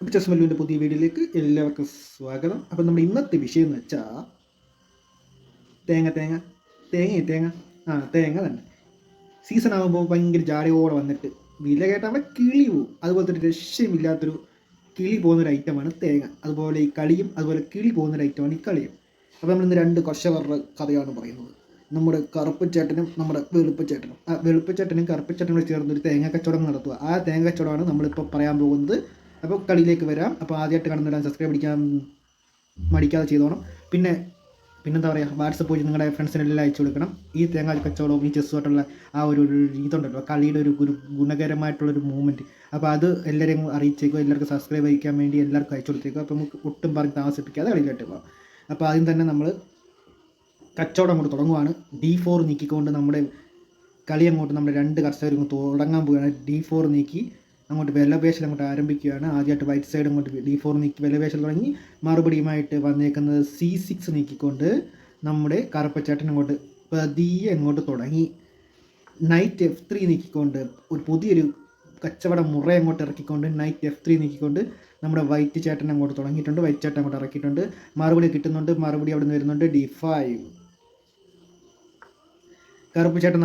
Chess മല്ലുവിന്റെ പുതിയ വീഡിയോയിലേക്ക് എല്ലാവർക്കും സ്വാഗതം. അപ്പം നമ്മുടെ ഇന്നത്തെ വിഷയം എന്ന് വെച്ചാൽ തേങ്ങ തേങ്ങ തേങ്ങ തേങ്ങ. ആ തേങ്ങ തന്നെ. സീസൺ ആകുമ്പോൾ ഭയങ്കര ജാടയോടെ വന്നിട്ട് വില കേട്ടാൽ അവിടെ കിളി പോവും. അതുപോലെ ഒരു രക്ഷമില്ലാത്തൊരു കിളി പോകുന്നൊരു ഐറ്റമാണ് തേങ്ങ. അതുപോലെ ഈ കളിയും അതുപോലെ കിളി പോകുന്നൊരു ഐറ്റമാണ് ഈ കളിയും. അപ്പോൾ നമ്മൾ ഇന്ന് രണ്ട് കർഷകരുടെ കഥയാണ് പറയുന്നത്. നമ്മുടെ കറുപ്പ് ചേട്ടനും നമ്മുടെ വെളുപ്പ് ചേട്ടനും. ആ വെളുപ്പ് ചേട്ടനും കറുപ്പ് ചേട്ടനും കൂടി ഒരു തേങ്ങ കച്ചവടം നടത്തുക. ആ തേങ്ങ കച്ചവടമാണ് നമ്മളിപ്പോൾ പറയാൻ പോകുന്നത് അപ്പോൾ കളിയിലേക്ക് വരാം. അപ്പോൾ ആദ്യമായിട്ട് കാണുന്നവരാൻ സബ്സ്ക്രൈബ് അടിക്കാൻ മടിക്കാതെ ചെയ്തോണം. പിന്നെ പിന്നെന്താ പറയുക വാട്സപ്പ് വഴി നിങ്ങളുടെ ഫ്രണ്ട്സിനെല്ലാം അയച്ചു കൊടുക്കണം. ഈ തേങ്ങാ കച്ചവടവും ഈ ചെസ്സുമായിട്ടുള്ള ആ ഒരു ഇതുണ്ടല്ലോ കളിയുടെ ഒരു ഒരു ഗുണകരമായിട്ടുള്ളൊരു മൂവ്മെന്റ് അപ്പോൾ അത് എല്ലാവരെയും അറിയിച്ചേക്കുക എല്ലാവർക്കും സബ്സ്ക്രൈബ് അയക്കാൻ വേണ്ടി എല്ലാവർക്കും അയച്ചു കൊടുത്തേക്കും അപ്പോൾ നമുക്ക് ഒട്ടും പറഞ്ഞ് താമസിപ്പിക്കാതെ കളിയിലോട്ട് പോകാം അപ്പോൾ ആദ്യം തന്നെ നമ്മൾ കച്ചവടം അങ്ങോട്ട് തുടങ്ങുവാണ്. ഡി ഫോർ നീക്കിക്കൊണ്ട് നമ്മുടെ കളി അങ്ങോട്ട് നമ്മുടെ രണ്ട് കർഷകരും തുടങ്ങാൻ പോവുകയാണ്. ഡി ഫോർ നീക്കി അങ്ങോട്ട് വിലപേശൽ അങ്ങോട്ട് ആരംഭിക്കുകയാണ്. ആദ്യമായിട്ട് വൈറ്റ് സൈഡ് അങ്ങോട്ട് ഡി ഫോർ നീക്കി വിലപേശൽ തുടങ്ങി. മറുപടിയുമായിട്ട് വന്നേക്കുന്നത് സി സിക്സ് നീക്കിക്കൊണ്ട് നമ്മുടെ കറുപ്പച്ചേട്ടൻ അങ്ങോട്ട് പതിയെ അങ്ങോട്ട് തുടങ്ങി. നൈറ്റ് എഫ് ത്രീ നീക്കിക്കൊണ്ട് ഒരു പുതിയൊരു കച്ചവട മുറ അങ്ങോട്ട് ഇറക്കിക്കൊണ്ട് നൈറ്റ് എഫ് ത്രീ നീക്കിക്കൊണ്ട് നമ്മുടെ വൈറ്റ് ചേട്ടൻ അങ്ങോട്ട് തുടങ്ങിയിട്ടുണ്ട്. വൈറ്റ് ചേട്ടൻ അങ്ങോട്ട് ഇറക്കിയിട്ടുണ്ട്. മറുപടി കിട്ടുന്നുണ്ട്. മറുപടി അവിടെ നിന്ന് വരുന്നുണ്ട് ഡി ഫൈവ് കറുപ്പ് ചേട്ടൻ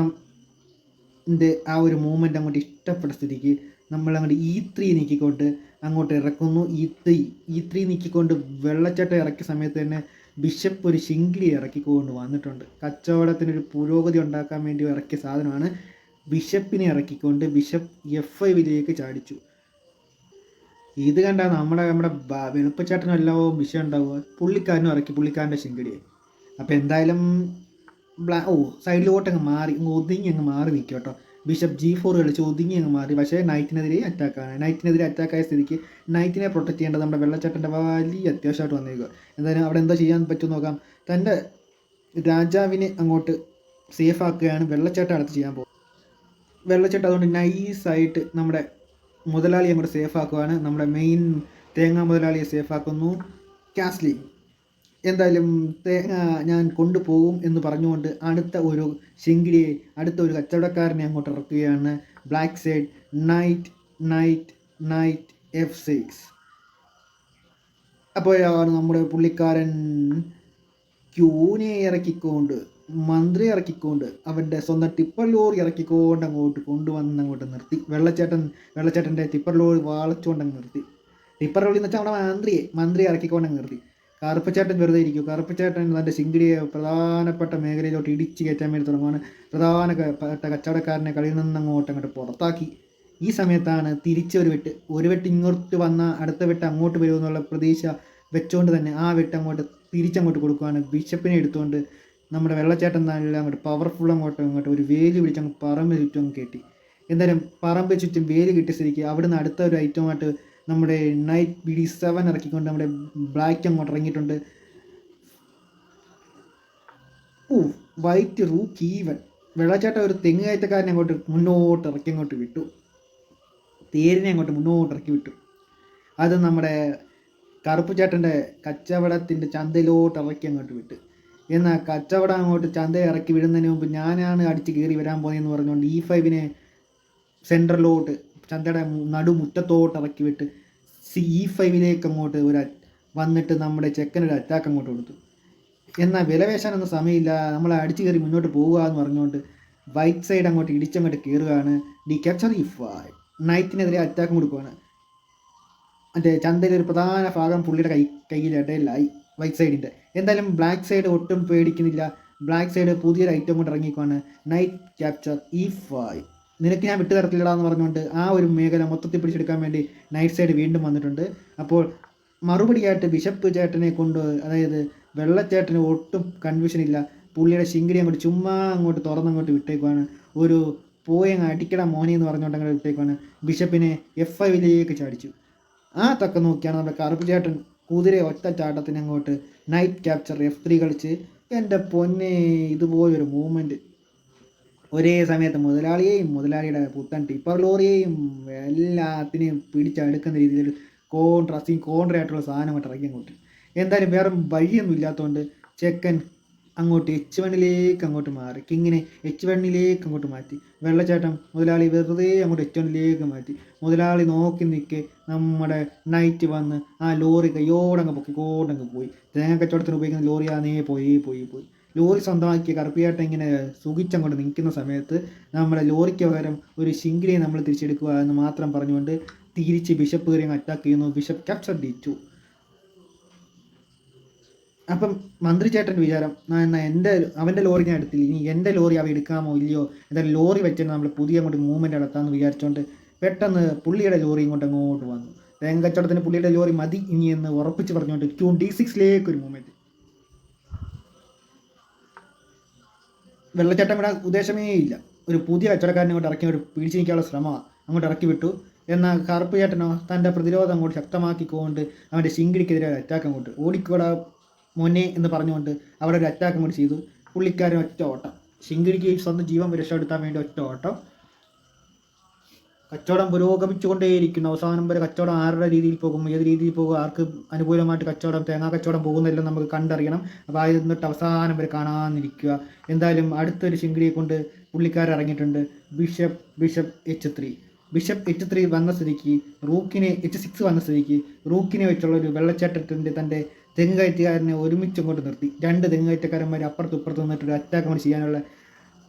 ആ ഒരു മൂവ്മെന്റ് അങ്ങോട്ട് ഇഷ്ടപ്പെട്ട സ്ഥിതിക്ക് നമ്മൾ അങ്ങോട്ട് ഈ ത്രീ നീക്കിക്കൊണ്ട് അങ്ങോട്ട് ഇറക്കുന്നു. ഈ ത്രീ ഈ ത്രീ നീക്കിക്കൊണ്ട് വെള്ളച്ചാട്ടം ഇറക്കിയ സമയത്ത് തന്നെ ബിഷപ്പ് ഒരു ശിങ്കിളി ഇറക്കിക്കൊണ്ട് വന്നിട്ടുണ്ട്. കച്ചവടത്തിനൊരു പുരോഗതി ഉണ്ടാക്കാൻ വേണ്ടി ഇറക്കിയ സാധനമാണ് ബിഷപ്പിനെ ഇറക്കിക്കൊണ്ട് ബിഷപ്പ് എഫ് ഐവിലേക്ക് ചാടിച്ചു. ഇത് കണ്ടാ നമ്മുടെ നമ്മുടെ വെളുപ്പച്ചാട്ടനും എല്ലാവും വിഷയം ഉണ്ടാവുക. പുള്ളിക്കാരനും ഇറക്കി പുള്ളിക്കാരന്റെ ശിങ്കിടിയെ അപ്പോൾ എന്തായാലും ബ്ലാ ഓ സൈഡിലോട്ടങ്ങ് മാറി ഒതുങ്ങി അങ്ങ് മാറി നിൽക്കും കേട്ടോ. ബിഷപ്പ് ജി ഫോർ കളിച്ച് ഒതുങ്ങി അങ്ങ് മാറി പക്ഷേ നൈറ്റിനെതിരെ അറ്റാക്കാണ് നൈറ്റിനെതിരെ അറ്റാക്കായ സ്ഥിതിക്ക് നൈറ്റിനെ പ്രൊട്ടക്ട് ചെയ്യേണ്ടത് നമ്മുടെ വെള്ളച്ചാട്ടന്റെ വലിയ അത്യാവശ്യമായിട്ട് വന്നേക്കുക എന്തായാലും അവിടെ എന്താ ചെയ്യാൻ പറ്റും നോക്കാം. തന്റെ രാജാവിനെ അങ്ങോട്ട് സേഫ് ആക്കുകയാണ് വെള്ളച്ചാട്ടം അടുത്ത് ചെയ്യാൻ പോകും വെള്ളച്ചാട്ടം അതുകൊണ്ട് നൈസായിട്ട് നമ്മുടെ മുതലാളിയെ അങ്ങോട്ട് സേഫ് ആക്കുകയാണ് നമ്മുടെ മെയിൻ തേങ്ങാ മുതലാളിയെ സേഫ് ആക്കുന്നു. കാസ്ലി എന്തായാലും തേങ്ങ ഞാൻ കൊണ്ടുപോകും എന്ന് പറഞ്ഞുകൊണ്ട് അടുത്ത ഒരു ശിങ്കിടിയെ അടുത്ത ഒരു കച്ചവടക്കാരനെ അങ്ങോട്ട് ഇറക്കുകയാണ്. Black side knight knight knight F six അപ്പോഴാണ് നമ്മുടെ പുള്ളിക്കാരൻ ക്യൂനെ ഇറക്കിക്കൊണ്ട് മന്ത്രി ഇറക്കിക്കൊണ്ട് അവന്റെ സ്വന്തം ടിപ്പർ ലോറി ഇറക്കിക്കൊണ്ട് അങ്ങോട്ട് കൊണ്ടുവന്ന് അങ്ങോട്ട് നിർത്തി. വെള്ളച്ചേട്ടൻ വെള്ളച്ചേട്ടന്റെ ടിപ്പർ ലോറി വളച്ചുകൊണ്ട് അങ്ങ് നിർത്തി. ടിപ്പർ ലോറി എന്ന് വെച്ചാൽ നമ്മുടെ മന്ത്രിയെ മന്ത്രി ഇറക്കിക്കൊണ്ട് അങ്ങ് നിർത്തി. കറുപ്പച്ചേട്ടൻ വെറുതെ ഇരിക്കും. കറുപ്പച്ചേട്ടൻ തന്റെ സിങ്കിടിയെ പ്രധാനപ്പെട്ട മേഖലയിലോട്ട് ഇടിച്ച് കയറ്റാൻ വേണ്ടി തുടങ്ങുകയാണ് പ്രധാനപ്പെട്ട കച്ചവടക്കാരനെ കളിയിൽ നിന്ന് അങ്ങോട്ട് അങ്ങോട്ട് പുറത്താക്കി. ഈ സമയത്താണ് തിരിച്ചൊരു വെട്ട്. ഒരു വെട്ട് ഇങ്ങോട്ട് വന്ന അടുത്ത വെട്ട് അങ്ങോട്ട് വരുമെന്നുള്ള പ്രതീക്ഷ വെച്ചുകൊണ്ട് തന്നെ ആ വെട്ട് അങ്ങോട്ട് തിരിച്ചങ്ങോട്ട് കൊടുക്കുകയാണ് ബിഷപ്പിനെ എടുത്തുകൊണ്ട് നമ്മുടെ വെള്ളച്ചാട്ടം തന്നെ അങ്ങോട്ട് പവർഫുൾ അങ്ങോട്ട് അങ്ങോട്ട് ഒരു വേൽ പിടിച്ച് അങ്ങ് പറമ്പ് ചുറ്റും അങ്ങ് കയറ്റി എന്തായാലും പറമ്പ് ചുറ്റും വേൽ കിട്ടിയ സ്ഥിതിക്ക് അവിടുന്ന് അടുത്ത ഒരു ഐറ്റമായിട്ട് നമ്മുടെ നൈറ്റ് ബി ഡി സെവൻ ഇറക്കിക്കൊണ്ട് നമ്മുടെ ബ്ലാക്ക് അങ്ങോട്ട് ഇറങ്ങിയിട്ടുണ്ട്. ഓ വൈറ്റ് റൂക്ക് ഈവൻ വെള്ളച്ചാട്ട ഒരു തെങ്ങ് കയറ്റക്കാരനെ അങ്ങോട്ട് മുന്നോട്ട് ഇറക്കി അങ്ങോട്ട് വിട്ടു. തേരിനെ അങ്ങോട്ട് മുന്നോട്ട് ഇറക്കി വിട്ടു. അത് നമ്മുടെ കറുപ്പ് ചേട്ടന്റെ കച്ചവടത്തിന്റെ ചന്തയിലോട്ട് ഇറക്കി അങ്ങോട്ട് വിട്ട്. എന്നാൽ കച്ചവടം അങ്ങോട്ട് ചന്ത ഇറക്കി വിടുന്നതിന് മുമ്പ് ഞാനാണ് അടിച്ച് കയറി വരാൻ പോകുന്നതെന്ന് പറഞ്ഞുകൊണ്ട് ഇ ഫൈവിനെ സെന്ററിലോട്ട് ചന്തയുടെ നടുമുറ്റത്തോട്ട് ഇറക്കി വിട്ട് സി ഇ ഫൈവിലേക്ക് അങ്ങോട്ട് ഒരു വന്നിട്ട് നമ്മുടെ ചെക്കനൊരു അറ്റാക്ക് അങ്ങോട്ട് കൊടുത്തു. എന്നാൽ വിലവേശാനൊന്നും സമയമില്ല. നമ്മളെ അടിച്ചു കയറി മുന്നോട്ട് പോവുക എന്ന് പറഞ്ഞുകൊണ്ട് വൈറ്റ് സൈഡ് അങ്ങോട്ട് ഇടിച്ചങ്ങോട്ട് കയറുകയാണ് ഡി ക്യാപ്ചർ ഫൈവ് നൈറ്റിനെതിരെ അറ്റാക്കും കൊടുക്കുകയാണ്. മറ്റേ ചന്തയിലെ ഒരു പ്രധാന ഭാഗം പുള്ളിയുടെ കൈ കയ്യിൽ ഇടയിലായി വൈറ്റ് സൈഡിന്റെ എന്തായാലും ബ്ലാക്ക് സൈഡ് ഒട്ടും പേടിക്കുന്നില്ല. ബ്ലാക്ക് സൈഡ് പുതിയൊരു ഐറ്റം കൊണ്ട് ഇറങ്ങിക്കുവാണ് നൈറ്റ് ക്യാപ്ചർ ഇ ഫൈവ് നിനക്ക് ഞാൻ വിട്ടു തരത്തില്ലടാ എന്ന് പറഞ്ഞുകൊണ്ട് ആ ഒരു മേഖല മൊത്തത്തിൽ പിടിച്ചെടുക്കാൻ വേണ്ടി നൈറ്റ് സൈഡ് വീണ്ടും വന്നിട്ടുണ്ട്. അപ്പോൾ മറുപടിയായിട്ട് ബിഷപ്പ് ചേട്ടനെ കൊണ്ട് അതായത് വെള്ളച്ചേട്ടന് ഒട്ടും കൺഫ്യൂഷൻ ഇല്ല. പുള്ളിയുടെ ശിങ്കിരി അങ്ങോട്ട് ചുമ്മാ അങ്ങോട്ട് തുറന്നങ്ങോട്ട് വിട്ടേക്കുവാണ്. ഒരു പോയങ്ങ് അടിക്കട മോനെ എന്ന് പറഞ്ഞുകൊണ്ട് അങ്ങനെ വിട്ടേക്കുവാണ്. ബിഷപ്പിനെ എഫ് ഐ വിലേക്ക് ചാടിച്ചു. ആ തക്ക നോക്കിയാണ് നമ്മുടെ കറുപ്പ് ചേട്ടൻ കുതിര ഒറ്റ ചാട്ടത്തിന് അങ്ങോട്ട് നൈറ്റ് ക്യാപ്ചർ എഫ് ത്രീ കളിച്ച് എന്റെ പൊന്നെ ഇതുപോലൊരു മൂവ്മെന്റ് ഒരേ സമയത്ത് മുതലാളിയെയും മുതലാളിയുടെ പുത്തൻ ടിപ്പർ ലോറിയെയും എല്ലാത്തിനെയും പിടിച്ചെടുക്കുന്ന രീതിയിൽ കോൺട്രാസ്റ്റിങ് കോൺട്രയായിട്ടുള്ള സാധനം അങ്ങോട്ട് ഇറക്കി അങ്ങോട്ട്. എന്തായാലും വേറെ വഴിയൊന്നും ഇല്ലാത്തതുകൊണ്ട് ചെക്കൻ അങ്ങോട്ട് എച്ച് വണ്ണിലേക്ക് അങ്ങോട്ട് മാറി. കിങ്ങിനെ എച്ച് വണ്ണിലേക്ക് അങ്ങോട്ട് മാറ്റി. വെള്ളച്ചാട്ടം മുതലാളി വെറുതെ അങ്ങോട്ട് എച്ച് വണ്ണിലേക്ക് മാറ്റി. മുതലാളി നോക്കി നിൽക്കെ നമ്മുടെ നൈറ്റ് വന്ന് ആ ലോറി കയ്യോടങ്ങ് പൊക്കിക്കോടങ്ങ് പോയി. തേങ്ങ കച്ചവടത്തിന് ഉപയോഗിക്കുന്ന ലോറി നേ പോയി പോയി പോയി. ലോറി സ്വന്തമാക്കിയ കറുപ്പിയാട്ടം ഇങ്ങനെ സുഖിച്ചങ്ങോട്ട് നിൽക്കുന്ന സമയത്ത് നമ്മുടെ ലോറിക്ക് പകരം ഒരു ശിങ്കിലെ നമ്മൾ തിരിച്ചെടുക്കുക എന്ന് മാത്രം പറഞ്ഞുകൊണ്ട് തിരിച്ച് ബിഷപ്പ് കയറി അറ്റാക്ക് ചെയ്യുന്നു. ബിഷപ്പ് ക്യാപ്ചർ ഡിച്ചു. അപ്പം മന്ത്രി ചേട്ടന്റെ വിചാരം എന്നാൽ എന്നാ എന്റെ അവന്റെ ലോറി ഞാൻ എടുത്തില്ല. ഇനി എന്റെ ലോറി അവ എടുക്കാമോ ഇല്ലയോ? എന്തായാലും ലോറി വെച്ചിട്ട് നമ്മൾ പുതിയ അങ്ങോട്ട് മൂവ്മെന്റ് നടത്താമെന്ന് വിചാരിച്ചുകൊണ്ട് പെട്ടെന്ന് പുള്ളിയുടെ ലോറി ഇങ്ങോട്ട് അങ്ങോട്ട് വന്നു. തേങ്ങ കച്ചവടത്തിന് പുള്ളിയുടെ ലോറി മതി ഇനി എന്ന് ഉറപ്പിച്ച് പറഞ്ഞുകൊണ്ട് ക്യൂ ഡി സിക്സിലേക്ക് ഒരു മൂവ്മെന്റ് വെള്ളച്ചാട്ടം വിടാൻ ഉദ്ദേശമേ ഇല്ല. ഒരു പുതിയ കച്ചവടക്കാരനെ ഇങ്ങോട്ട് ഇറക്കി ഒരു പിടിച്ചു നിൽക്കാനുള്ള ശ്രമമാണ് അങ്ങോട്ട് ഇറക്കി വിട്ടു. എന്നാൽ കറുപ്പ് ചേട്ടനോ തന്റെ പ്രതിരോധം അങ്ങോട്ട് ശക്തമാക്കിക്കൊണ്ട് അവന്റെ ശിങ്കിടിക്കെതിരെ ഒരു അറ്റാക്ക് അങ്ങോട്ട് ഓടിക്കൂടാ മോനെ എന്ന് പറഞ്ഞുകൊണ്ട് അവിടെ ഒരു അറ്റാക്ക് അങ്ങോട്ട് ചെയ്തു. പുള്ളിക്കാരൻ ഒറ്റ ഓട്ടം. ശിങ്കിടിക്ക് സ്വന്തം ജീവൻ രക്ഷപ്പെടുത്താൻ വേണ്ടി ഒറ്റ ഓട്ടം. കച്ചവടം പുരോഗമിച്ചുകൊണ്ടേയിരിക്കുന്നു. അവസാനം വരെ കച്ചവടം ആരുടെ രീതിയിൽ പോകും ഏത് രീതിയിൽ പോകും ആർക്ക് അനുകൂലമായിട്ട് കച്ചവടം തേങ്ങാ കച്ചവടം പോകുന്നില്ല നമുക്ക് കണ്ടറിയണം. അപ്പോൾ ആയിരം തൊട്ട് അവസാനം വരെ കാണാനിരിക്കുക. എന്തായാലും അടുത്തൊരു ശിങ്കിടിയെ കൊണ്ട് പുള്ളിക്കാരിറങ്ങിയിട്ടുണ്ട് bishop bishop H three. Bishop H three വന്ന സ്ഥിതിക്ക് റൂക്കിനെ എച്ച് സിക്സ് വന്ന സ്ഥിതിക്ക് റൂക്കിനെ വെച്ചുള്ള ഒരു വെള്ളച്ചാട്ടത്തിന്റെ തന്റെ തെങ്ങ് കയറ്റുകാരനെ ഒരുമിച്ച് കൊണ്ട് നിർത്തി. രണ്ട് തെങ്ങ് കയറ്റക്കാരന്മാർ അപ്പുറത്തും ഇപ്പുറത്തും നിന്നിട്ട് ഒരു അറ്റാക്ക് ചെയ്യാനുള്ള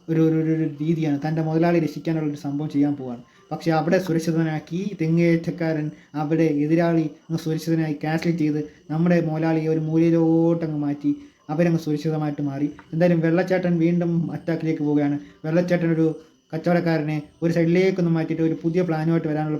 ഒരു ഒരു ഒരു- രീതിയാണ് തന്റെ മുതലാളി രക്ഷിക്കാനുള്ള ഒരു സംഭവം ചെയ്യാൻ പോവാണ്. പക്ഷേ അവിടെ സുരക്ഷിതനാക്കി തെങ്ങേറ്റക്കാരൻ അവിടെ എതിരാളി അങ്ങ് സുരക്ഷിതനായി ക്യാൻസൽ ചെയ്ത് നമ്മുടെ മുതലാളിയെ ഒരു മൂലയിലോട്ടങ്ങ് മാറ്റി അവരങ്ങ് സുരക്ഷിതമായിട്ട് മാറി. എന്തായാലും വെള്ളച്ചാട്ടൻ വീണ്ടും അറ്റാക്കിലേക്ക് പോവുകയാണ്. വെള്ളച്ചാട്ടൻ ഒരു കച്ചവടക്കാരനെ ഒരു സൈഡിലേക്കൊന്ന് മാറ്റിയിട്ട് ഒരു പുതിയ പ്ലാനുമായിട്ട് വരാനുള്ള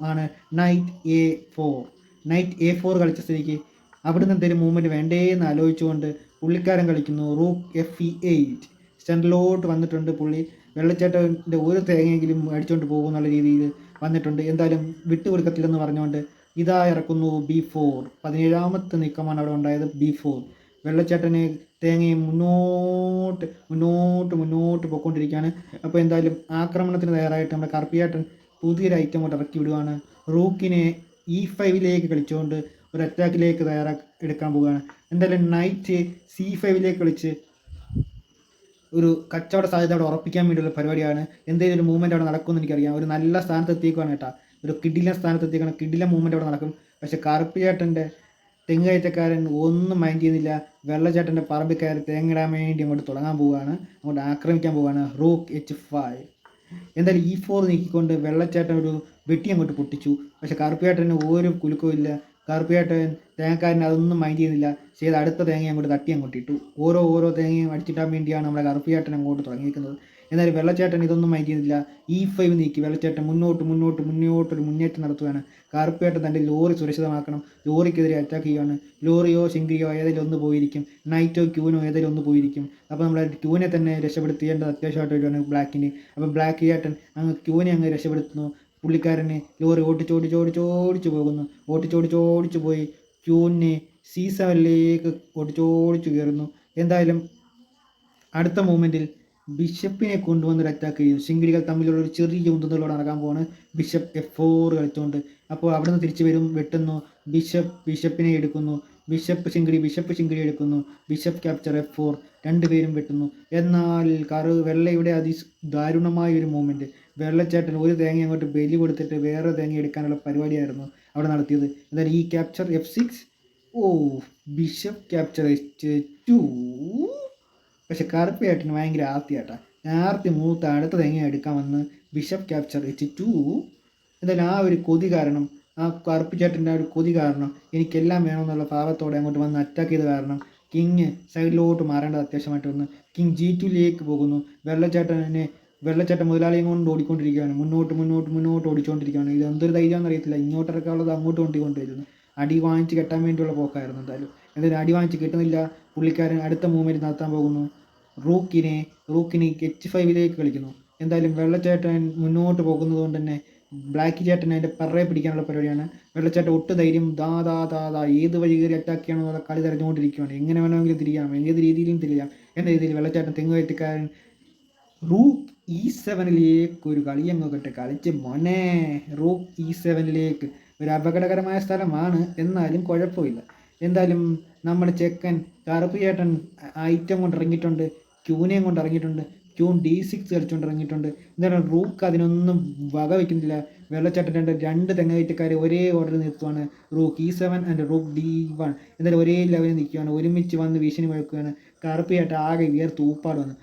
ആണ് knight A four knight A four കളിച്ച സ്ഥിതിക്ക് അവിടുന്ന് എന്തെങ്കിലും മൂവ്മെന്റ് വേണ്ടേ എന്ന് ആലോചിച്ചുകൊണ്ട് പുള്ളിക്കാരൻ കളിക്കുന്നു റൂക്ക് എഫ് ഇ എയ്റ്റ് സെന്ററിലോട്ട് വന്നിട്ടുണ്ട് പുള്ളി. വെള്ളച്ചാട്ടത്തിന്റെ ഒരു തേങ്ങയെങ്കിലും അടിച്ചുകൊണ്ട് പോകും എന്നുള്ള രീതിയിൽ വന്നിട്ടുണ്ട്. എന്തായാലും വിട്ടുകൊടുക്കത്തില്ലെന്ന് പറഞ്ഞുകൊണ്ട് ഇതാ ഇറക്കുന്നു ബി ഫോർ പതിനേഴാമത്തെ നീക്കമാണ് അവിടെ ഉണ്ടായത് ബി ഫോർ വെള്ളച്ചാട്ടനെ തേങ്ങയും മുന്നോട്ട് മുന്നോട്ട് മുന്നോട്ട് പോയിക്കൊണ്ടിരിക്കുകയാണ് അപ്പോൾ എന്തായാലും ആക്രമണത്തിന് തയ്യാറായിട്ട് നമ്മുടെ കറുപ്പിയാട്ടൻ പുതിയൊരു ഐറ്റം കൊണ്ട് ഇറക്കി വിടുകയാണ് റൂക്കിനെ ഇ ഫൈവിലേക്ക് കളിച്ചുകൊണ്ട് ഒരു അറ്റാക്കിലേക്ക് തയ്യാറാക്കി എടുക്കാൻ പോവുകയാണ്. എന്തായാലും നൈറ്റ് സി ഫൈവിലേക്ക് കളിച്ച് ഒരു കച്ചവട സാധ്യത അവിടെ ഉറപ്പിക്കാൻ വേണ്ടിയുള്ള പരിപാടിയാണ്. എന്തെങ്കിലും ഒരു മൂവ്മെന്റ് അവിടെ നടക്കുമെന്ന് എനിക്കറിയാം. ഒരു നല്ല സ്ഥാനത്ത് എത്തിയേക്കുവാണ് കേട്ടാ. ഒരു കിഡിലെ സ്ഥാനത്ത് എത്തിക്കണം കിഡിലെ മൂവ്മെന്റ് അവിടെ നടക്കും. പക്ഷേ കറുപ്പിയേട്ടന്റെ തെങ്ങ് കയറ്റക്കാരൻ ഒന്നും മൈൻഡ് ചെയ്യുന്നില്ല. വെള്ളച്ചാട്ടന്റെ പറമ്പിൽ കയറി തേങ്ങിടാൻ വേണ്ടി അങ്ങോട്ട് തുടങ്ങാൻ പോവുകയാണ്. അങ്ങോട്ട് ആക്രമിക്കാൻ പോവുകയാണ് റോക്ക് എച്ച് ഫൈവ് എന്തായാലും ഈ ഫോർ നീക്കിക്കൊണ്ട് വെള്ളച്ചാട്ടൻ ഒരു വെട്ടി അങ്ങോട്ട് പൊട്ടിച്ചു. പക്ഷെ കറുപ്പിയാട്ടന് ഒരു കുലുക്കവും ഇല്ല. കറുപ്പിയാട്ടൻ തേങ്ങക്കാരൻ അതൊന്നും മൈൻഡ് ചെയ്യുന്നില്ല. ചെയ്ത് അടുത്ത തേങ്ങ അങ്ങോട്ട് തട്ടി അങ്ങോട്ട് ഇട്ടു. ഓരോ ഓരോ തേങ്ങയും അടിച്ചിട്ടാൻ വേണ്ടിയാണ് നമ്മുടെ കറുപ്പിയാട്ടൻ അങ്ങോട്ട് തുടങ്ങിയിരിക്കുന്നത്. എന്നാൽ വെള്ളച്ചാട്ടൻ ഇതൊന്നും മൈൻഡ് ചെയ്യുന്നില്ല. ഈ ഫൈവ് നീക്കി വെള്ളച്ചാട്ടൻ മുന്നോട്ട് മുന്നോട്ട് മുന്നോട്ട് ഒരു മുന്നേറ്റം നടത്തുകയാണ്. കറുപ്പിയാട്ടൻ തന്റെ ലോറി സുരക്ഷിതമാക്കണം. ലോറിക്കെതിരെ അറ്റാക്ക് ചെയ്യുകയാണ്. ലോറിയോ ശിങ്കിയോ ഏതെങ്കിലും ഒന്ന് പോയിരിക്കും. നൈറ്റോ ക്യൂനോ ഏതെങ്കിലും ഒന്ന് പോയിരിക്കും. അപ്പോൾ നമ്മൾ ക്യൂനെ തന്നെ രക്ഷപ്പെടുത്തേണ്ടത് അത്യാവശ്യമായിട്ട് വരുവാണ് ബ്ലാക്കിന്. അപ്പോൾ ബ്ലാക്ക് ചേട്ടൻ അങ്ങ് ക്യൂനെ അങ്ങ് രക്ഷപ്പെടുത്തുന്നു. പുള്ളിക്കാരനെ ലോറി ഓടിച്ചോടിച്ചോടിച്ചോടിച്ചു പോകുന്നു. ഓടിച്ചോടിച്ചോടിച്ചു പോയി. ക്യൂനെ സി സെവനിലേക്ക് ഓടിച്ചോടിച്ചു കയറുന്നു. എന്തായാലും അടുത്ത മൂമെന്റിൽ ബിഷപ്പിനെ കൊണ്ടുവന്നൊരു അറ്റാക്ക് ചെയ്യും. ശിങ്കിടികൾ തമ്മിലുള്ള ഒരു ചെറിയ ഉന്തുന്നതിലൂടെ നടക്കാൻ പോവാണ്. ബിഷപ്പ് എഫ് ഫോർ കളിച്ചുകൊണ്ട് അപ്പോൾ അവിടെ നിന്ന് തിരിച്ചു വരും. വെട്ടുന്നു. ബിഷപ്പ് ബിഷപ്പിനെ എടുക്കുന്നു. ബിഷപ്പ് ശിങ്കിടി ബിഷപ്പ് ശിങ്കിടി എടുക്കുന്നു. ബിഷപ്പ് ക്യാപ്ചർ എഫ് ഫോർ രണ്ടുപേരും വെട്ടുന്നു. എന്നാൽ കറു വെള്ളയുടെ അതി ദാരുണമായ ഒരു മൂവ്മെന്റ് വെള്ളച്ചാട്ടൻ ഒരു തേങ്ങ അങ്ങോട്ട് ബലി കൊടുത്തിട്ട് വേറെ തേങ്ങ എടുക്കാനുള്ള പരിപാടിയായിരുന്നു അവിടെ നടത്തിയത്. എന്നാൽ ഈ ക്യാപ്ചർ എഫ് സിക്സ് ഓ ബിഷപ്പ് ക്യാപ്ചർ എച്ച് ടു പക്ഷെ കറുപ്പേട്ടന് ഭയങ്കര ആർത്തിയാട്ടാ. ആർത്തി മൂത്ത അടുത്ത തേങ്ങ എടുക്കാമെന്ന് ബിഷപ്പ് ക്യാപ്ചർ എച്ച് ടു എന്തായാലും ആ ഒരു കൊതി കാരണം ആ കറുപ്പിച്ചേട്ടന്റെ ആ ഒരു കൊതി കാരണം എനിക്കെല്ലാം വേണമെന്നുള്ള ഭാവത്തോടെ അങ്ങോട്ട് വന്ന് അറ്റാക്ക് ചെയ്ത കാരണം കിങ് സൈഡിലോട്ട് മാറേണ്ടത് അത്യാവശ്യമായിട്ട് വന്ന് കിങ് ജി ടുയിലേക്ക് പോകുന്നു. വെള്ളച്ചേട്ടനെ വെള്ളച്ചേട്ടൻ മുതലാളിയും കൊണ്ട് ഓടിക്കൊണ്ടിരിക്കുകയാണ്. മുന്നോട്ട് മുന്നോട്ട് മുന്നോട്ട് ഓടിച്ചുകൊണ്ടിരിക്കുകയാണ് ഇത് എന്തൊരു ധൈര്യമാണെന്ന് അറിയത്തില്ല. ഇങ്ങോട്ട് ഇറക്കാനുള്ളത് അങ്ങോട്ട് കൊണ്ടുകൊണ്ടിരുന്നു അടി വാങ്ങിച്ച് കെട്ടാൻ വേണ്ടിയുള്ള പോക്കായിരുന്നു എന്തായാലും. എന്തായാലും അടി വാങ്ങിച്ച് കിട്ടുന്നില്ല. പുള്ളിക്കാരൻ അടുത്ത മൂവ്മെന്റ് നടത്താൻ പോകുന്നു. റൂക്കിനെ റൂക്കിനെ എച്ച് ഫൈവിലേക്ക് കളിക്കുന്നു. എന്തായാലും വെള്ളച്ചേട്ടൻ മുന്നോട്ട് പോകുന്നത് കൊണ്ട് തന്നെ ബ്ലാക്ക് ചേട്ടൻ അതിന്റെ പറയെ പിടിക്കാനുള്ള പരിപാടിയാണ്. വെള്ളച്ചാട്ടൻ ഒട്ട് ധൈര്യം ദാ ദാ ദാ ദാ ഏത് വഴി കയറി അറ്റാക്ക് ചെയ്യണമെന്നുള്ള കളി തെരഞ്ഞുകൊണ്ടിരിക്കുകയാണ് എങ്ങനെ വേണമെങ്കിലും തിരിയാം ഏത് രീതിയിലും തിരിയാം. എന്ന രീതിയിൽ വെള്ളച്ചാട്ടൻ തെങ്ങുകയറ്റക്കാരൻ റൂ ഇ സെവനിലേക്ക് ഒരു കളി അങ്ങോട്ടെ കളിച്ച്. മോനെ റൂ ഇ സെവനിലേക്ക് ഒരു അപകടകരമായ സ്ഥലമാണ്. എന്നാലും കുഴപ്പമില്ല. എന്തായാലും നമ്മുടെ ചെക്കൻ കറുപ്പ് ചേട്ടൻ ഐറ്റം കൊണ്ട് ഇറങ്ങിയിട്ടുണ്ട് ക്യൂനെയും കൊണ്ട് ഇറങ്ങിയിട്ടുണ്ട്. ക്യൂൺ ഡി സിക്സ് കളിച്ചുകൊണ്ട് ഇറങ്ങിയിട്ടുണ്ട് റൂക്ക് അതിനൊന്നും വക വയ്ക്കുന്നില്ല വെള്ളച്ചാട്ടം രണ്ട് രണ്ട് തെങ്ങേറ്റക്കാർ ഒരേ ഓർഡറിൽ നിർത്തുവാണ് rook. E seven and rook D one എന്തായാലും ഒരേ ലെവലിൽ നിൽക്കുകയാണ് ഒരുമിച്ച് വന്ന് ഭീഷണി മുഴക്കുകയാണ് കറുപ്പിയായിട്ട് ആകെ വിയർത്ത് ഊപ്പാട് വന്ന്.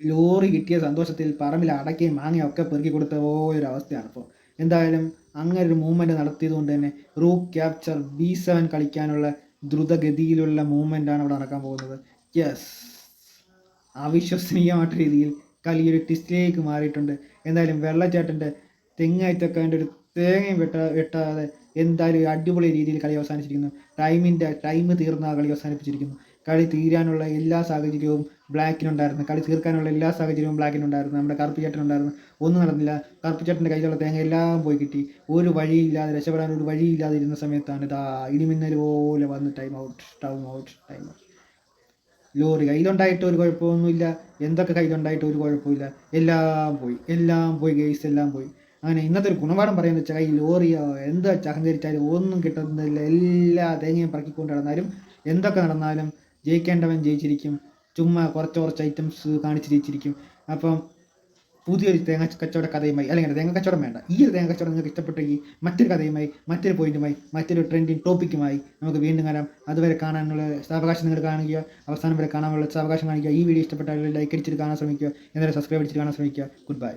ലോറി കിട്ടിയ സന്തോഷത്തിൽ പറമ്പിൽ അടയ്ക്കയും മാങ്ങയും ഒക്കെ പെറുക്കി കൊടുത്ത പോയൊരവസ്ഥയാണ് ഇപ്പോൾ. എന്തായാലും അങ്ങനെ ഒരു മൂവ്മെന്റ് നടത്തിയത് കൊണ്ട് തന്നെ റൂക്ക് ക്യാപ്ചർ ബി സെവൻ കളിക്കാനുള്ള ദ്രുതഗതിയിലുള്ള മൂവ്മെന്റാണ് അവിടെ നടക്കാൻ പോകുന്നത്. യെസ് അവിശ്വസനീയമായിട്ട് രീതിയിൽ കളി ഒരു ടിസ്റ്റിലേക്ക് മാറിയിട്ടുണ്ട്. എന്തായാലും വെള്ളച്ചാട്ടന്റെ തെങ്ങായിട്ടൊക്കെ അതിന്റെ ഒരു തേങ്ങയും വെട്ട വെട്ടാതെ എന്തായാലും അടിപൊളി രീതിയിൽ കളി അവസാനിച്ചിരിക്കുന്നു. ടൈമിന്റെ ടൈം തീർന്ന കളി അവസാനിപ്പിച്ചിരിക്കുന്നു. കളി തീരാനുള്ള എല്ലാ സാഹചര്യവും ബ്ലാക്കിനുണ്ടായിരുന്നു. കളി തീർക്കാനുള്ള എല്ലാ സാഹചര്യവും ബ്ലാക്കിനുണ്ടായിരുന്നു. നമ്മുടെ കറുപ്പ് ചേട്ടനുണ്ടായിരുന്നു. ഒന്നും നടന്നില്ല. കറുപ്പ് ചേട്ടന്റെ കയ്യിലുള്ള തേങ്ങ എല്ലാം പോയി കിട്ടി. ഒരു വഴിയില്ലാതെ രക്ഷപ്പെടാൻ ഒരു വഴിയില്ലാതെ ഇരുന്ന സമയത്താണ് ഇതാ ഇടിമിന്നൽ പോലെ വന്ന് time out time out time out lorry കയ്യിലുണ്ടായിട്ട് ഒരു കുഴപ്പമൊന്നുമില്ല. എന്തൊക്കെ കയ്യിലുണ്ടായിട്ട് ഒരു കുഴപ്പമില്ല. എല്ലാം പോയി. എല്ലാം പോയി ഗെയ്സ് എല്ലാം പോയി. അങ്ങനെ ഇന്നത്തെ ഒരു ഗുണപാഠം പറയുന്നത് വെച്ചാൽ ഈ ലോറിയോ എന്താ അഹങ്കരിച്ചാലും ഒന്നും കിട്ടുന്നില്ല. എല്ലാ തേങ്ങയും പറക്കിക്കൊണ്ട് നടന്നാലും എന്തൊക്കെ നടന്നാലും ജയിക്കേണ്ടവൻ ജയിച്ചിരിക്കും. ചുമ്മാ കുറച്ച് കുറച്ച് ഐറ്റംസ് കാണിച്ച് ജയിച്ചിരിക്കും. അപ്പം പുതിയൊരു തേങ്ങ കച്ചവട കഥയുമായി അല്ലെങ്കിൽ തേങ്ങ കച്ചവടം വേണ്ട. ഈ ഒരു തേങ്ങ കച്ചവടം നിങ്ങൾക്ക് ഇഷ്ടപ്പെട്ടെങ്കിൽ മറ്റൊരു കഥയുമായി മറ്റൊരു പോയിന്റുമായി മറ്റൊരു ട്രെൻഡിങ് ടോപ്പിക്കുമായി നമുക്ക് വീണ്ടും കാണാം. അതുവരെ കാണാനുള്ള സാവകാശം നിങ്ങൾ കാണുക. അവസാനം വരെ കാണാനുള്ള സാവകാശം കാണിക്കുക. ഈ വീഡിയോ ഇഷ്ടപ്പെട്ടാൽ ലൈക്ക് അടിച്ചിട്ട് കാണാൻ ശ്രമിക്കുക. എന്നാലും സബ്സ്ക്രൈബ് അടിച്ചിട്ട് കാണാൻ ശ്രമിക്കുക. Good bye